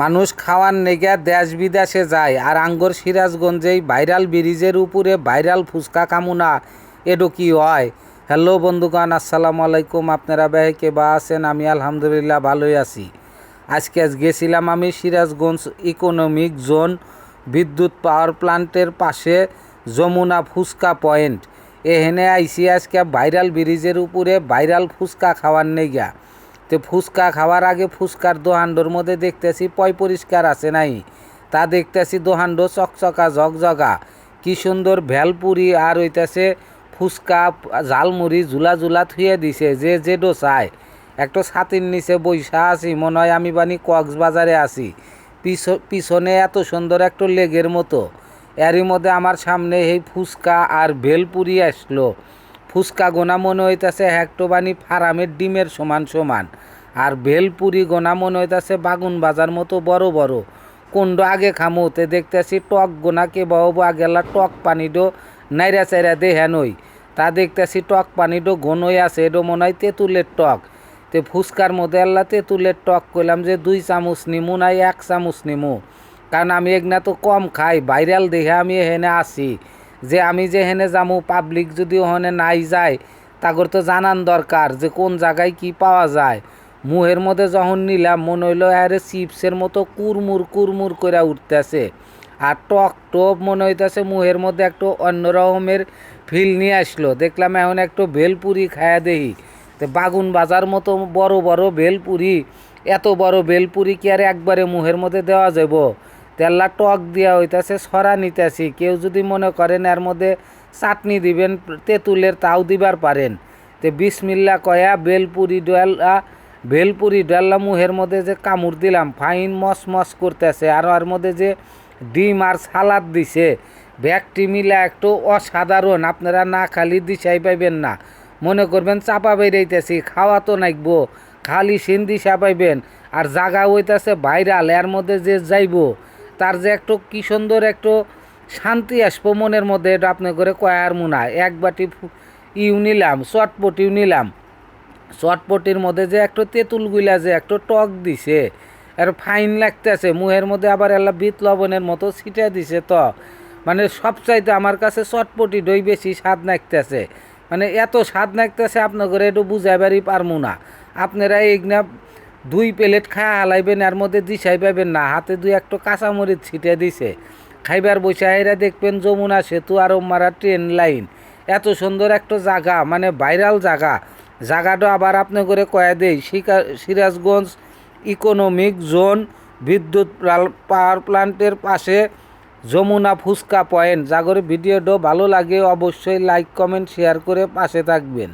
মানুষ খাওয়ার নেগা দেশ বিদেশে যায় আর আঙ্গর সিরাজগঞ্জেই ভাইরাল ব্রিজের উপরে ভাইরাল ফুচকা কামুনা। এডো কি হয়? হ্যালো বন্ধুগণ, আসসালামু আলাইকুম। আপনারা কে বা আছেন? আমি আলহামদুলিল্লাহ ভালোই আছি। আজকে আজ গেছিলাম আমি সিরাজগঞ্জ ইকোনমিক জোন বিদ্যুৎ পাওয়ার প্লান্টের পাশে যমুনা ফুচকা পয়েন্ট। এখানে আইসি আজকে ভাইরাল ব্রিজের উপরে ভাইরাল ফুচকা খাওয়ার নেগা। তো ফুচকা খাওয়ার আগে ফুচকার দোহান্ডোর মধ্যে দেখতেছি পয় পরিষ্কার আছে নাই। তা দেখতেছি দোহান্ডো চকচকা ঝকঝকা। কি সুন্দর ভেলপুরি আর হইতাছে ফুচকা, ঝালমুড়ি ঝুলা ঝুলা থুয়ে দিছে, যে যে চায় একটা ছাতির নিচে বৈশা আছি, মনে হয় আমি বানি কক্সবাজারে আছি। পিছ- পিছনে এত সুন্দর একটা লেগের মতো। এরই মধ্যে আমার সামনে এই ফুচকা আর ভেলপুরি আসলো। ফুচকা গোনা মনে হইতাছে হেক্টোবানি ফারামের ডিমের সমান সমান। আর ভেলপুরি গোনা মনে হইতাছে বাগুন বাজার মতো বড় বড়। কুণ্ড আগে খামোতে দেখতেছি টক গোনা কে বাবু আগেলা টক পানি ডো নাইরা চাইরা দেহা নই। তা দেখতেছি টক পানি ডো ঘনই আছে, এডো মনে হয় তেঁতুলের টক। তে ফুচকার মধ্যে আল্লাহ তেঁতুলের টক কইলাম যে দুই চামচ নিমু নাই এক চামচ নিমু। কারণ আমি এগনা তো কম খাই, ভাইরাল দেখে আমি এখানে আসি যে আমি যে হেনে যামু পাবলিক যদি ওখানে নাই যায়, তাগর তো জানান দরকার যে কোন জায়গায় কি পাওয়া যায়। মুহের মধ্যে যখন নিলাম, মনে হইল, আরে চিপসের মতো কুরমুর কুরমুর করে উঠতেছে। আর টক টপ মনে হইতেছে মুহের মধ্যে একটু অন্য রকমের ফিল নিয়ে আসলো। দেখলাম এখন একটু ভেলপুরি খায়া দেহি। তো বাগুন বাজার মতো বড় বড় ভেলপুরি, এত বড় ভেলপুরি কি আর একবারে মুহের মধ্যে দেওয়া যাব তেল্লা টক দেওয়া হইতাছে, সরা নিতেছি। কেউ যদি মনে করেন এর মধ্যে চাটনি দিবেন, তেঁতুলের তাও দিবার পারেন। তে বিসমিল্লা কয়া, বেলপুরি ডাল্লা ভেলপুরি ডাল্লা মুহের মধ্যে যে কামড় দিলাম, ফাইন মস মস করতেছে। আর ওর মধ্যে যে ডিম আর সালাদ দিছে, ব্যাগটি মিলা একটু অসাধারণ, আপনারা না খালি দিশাই পাইবেন না। মনে করবেন চাপা বেরাইতেছি খাওয়া তো নাকবো খালি সিন দিশা পাইবেন। আর জাগা হইতাছে ভাইরাল, এর মধ্যে যে যাইবো তার যে একটু কি সুন্দর একটু শান্তি আসব মনের মধ্যে, এটা আপনি করে কয়ার মুনা? এক বাটি ইউ নিলাম চটপটিও নিলাম। চটপটির মধ্যে যে একটু তেঁতুলগুলা যে একটু টক দিছে, আর ফাইন লাগতেছে, মুহের মধ্যে আবার এলা বিট লবণের মতো ছিটা দিছে তো। মানে সবচাইতে আমার কাছে চটপটি দই বেশি স্বাদ লাগতেছে মানে এত স্বাদ লাগতেছে আপনার ঘরে একটু বুঝাইবারই পারমু না। আপনারা এইগুলা দুই প্লেট খায়া হালাইবেন, এর মধ্যে দিশাই পাইবেন না। হাতে দুই একটু কাঁচামরিচ ছিটে দিছে। খাইবার বসে এরা দেখবেন যমুনা সেতু আর মারা ট্রেন লাইন। এত সুন্দর একটা জায়গা মানে ভাইরাল জায়গা জায়গাটা আবার আপনি করে কয়া দেই সিরাজগঞ্জ ইকোনমিক জোন বিদ্যুৎ পাওয়ার প্লান্টের পাশে যমুনা ফুচকা পয়েন্ট। জাগরে ভিডিওটা ভালো লাগে অবশ্যই লাইক, কমেন্ট, শেয়ার করে পাশে থাকবেন।